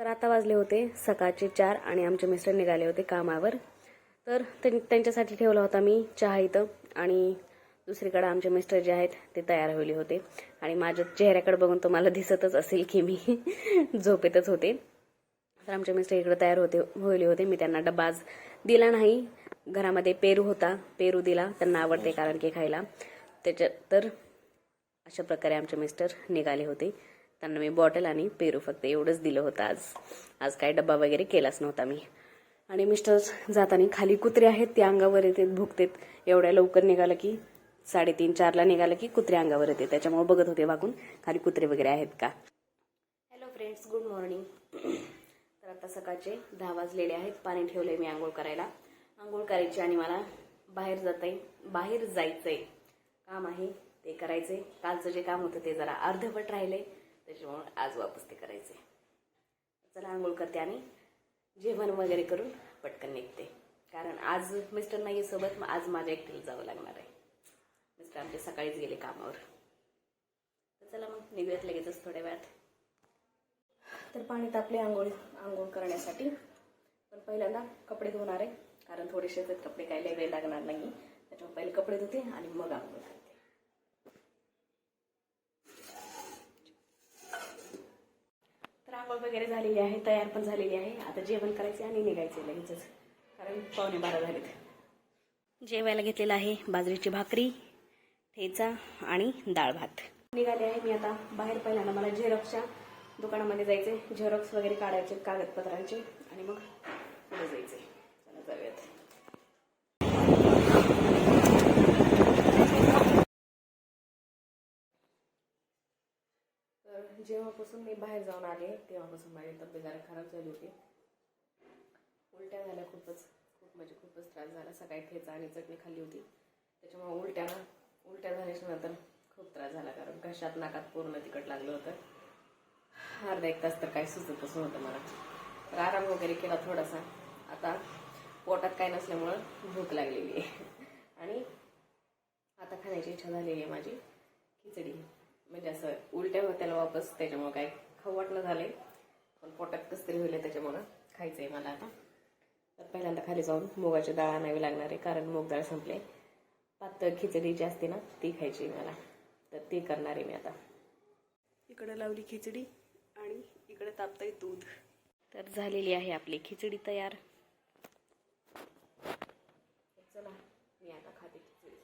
तर आता वाजले होते सकाळचे चार आणि आमचे मिस्टर निघाले होते कामावर. तर त्यां- त्यांच्यासाठी ठेवला होता मी चहा इथं आणि दुसरीकडे आमचे मिस्टर जे आहेत ते तयार होले होते. आणि माझ्या चेहऱ्याकडे बघून तुम्हाला दिसतच असेल की मी झोपेतच होते. तर आमचे मिस्टर इकडे तयार होते होले होते. मी त्यांना डबाज दिला नाही. घरामध्ये पेरू होता पेरू दिला त्यांना आवडते कारण की खायला. त्याच्यात तर अशा प्रकारे आमचे मिस्टर निघाले होते. त्यांना मी बॉटल आणि पेरू फक्त एवढंच दिलं होतं आज. आज काही डब्बा वगैरे केलाच नव्हता मी. आणि मिस्टर जाताना खाली कुत्रे आहेत ते अंगावर येतात भुकतेत. एवढ्या लवकर निघालं की साडेतीन चारला निघालं की कुत्रे अंगावर येते त्याच्यामुळे बघत होते वाकून खाली कुत्रे वगैरे आहेत का? हॅलो फ्रेंड्स गुड मॉर्निंग तर आता सकाळचे दहा वाजलेले आहेत. पाणी ठेवले मी आंघोळ करायला. आंघोळ करायची आणि मला बाहेर जाता बाहेर जायचंय. काम आहे ते करायचे कालचं जे काम होतं ते जरा अर्धवट राहिले त्याच्यामुळे आज वापस ते करायचे चला आंघोळ करते आणि जेवण वगैरे करून पटकन निघते. कारण आज मिस्टर नाही सोबत मग आज माझ्या एकटीला जावं लागणार आहे. मिस्टर आमचे सकाळीच गेले कामावर. तर चला मग निघूयात लगेचच थोड्या वेळात. तर पाणी तापले आंघोळ आंघोळ करण्यासाठी. पण पहिल्यांदा कपडे धुणार आहे कारण थोडेसे कपडे काय लय लागणार नाही. त्याच्यामुळे पहिले कपडे धुते आणि मग आंघोळ वगैरे झालेली आहे तयार पण झालेली आहे. आता जेवण करायचे आणि निघायचे लगेचच. कारण पावणे बारा झालेत. जेवायला घेतलेलं आहे बाजरीची भाकरी ठेचा आणि डाळ भात. निघाले आहे मी आता बाहेर पहिल्यांदा. मला झेरॉक्सच्या दुकानामध्ये जायचे झेरॉक्स वगैरे काढायचे कागदपत्रांचे आणि मग पुढे जायचे चला जाऊयात तर जेव्हापासून मी बाहेर जाऊन आले तेव्हापासून माझी तब्येत जरा खराब झाली होती. उलट्या झाल्या खूपच. खूप म्हणजे खूपच त्रास झाला. सकाळी ठेचा आणि चटणी खाल्ली होती. त्याच्यामुळे उलट्या उलट्या झाल्याच्यानंतर खूप त्रास झाला. कारण घशात नाकात पूर्ण तिकट लागलं होतं. अर्धा एक तास तर काही सुचतच नव्हतं मला. तर आराम वगैरे केला थोडासा. आता पोटात काय नसल्यामुळं भूक लागलेली आहे. आणि आता खाण्याची इच्छा झालेली आहे माझी. म्हणजे असं उलट्या होत्याला वापस त्याच्यामुळे काय खाऊ वाटलं झाले पण पोटात कसं तरी होईल त्याच्यामुळं खायचं आहे मला आता. तर पहिल्यांदा खाली जाऊन मुगाची डाळ आणावी लागणार आहे कारण मुग डाळ संपले पातळ खिचडी जी असते ना ती खायची मला. तर ती करणार आहे मी आता. इकडं लावली खिचडी आणि इकडं तापतंय दूध. तर झालेली आहे आपली खिचडी तयार. चला मी आता खाते खिचडी.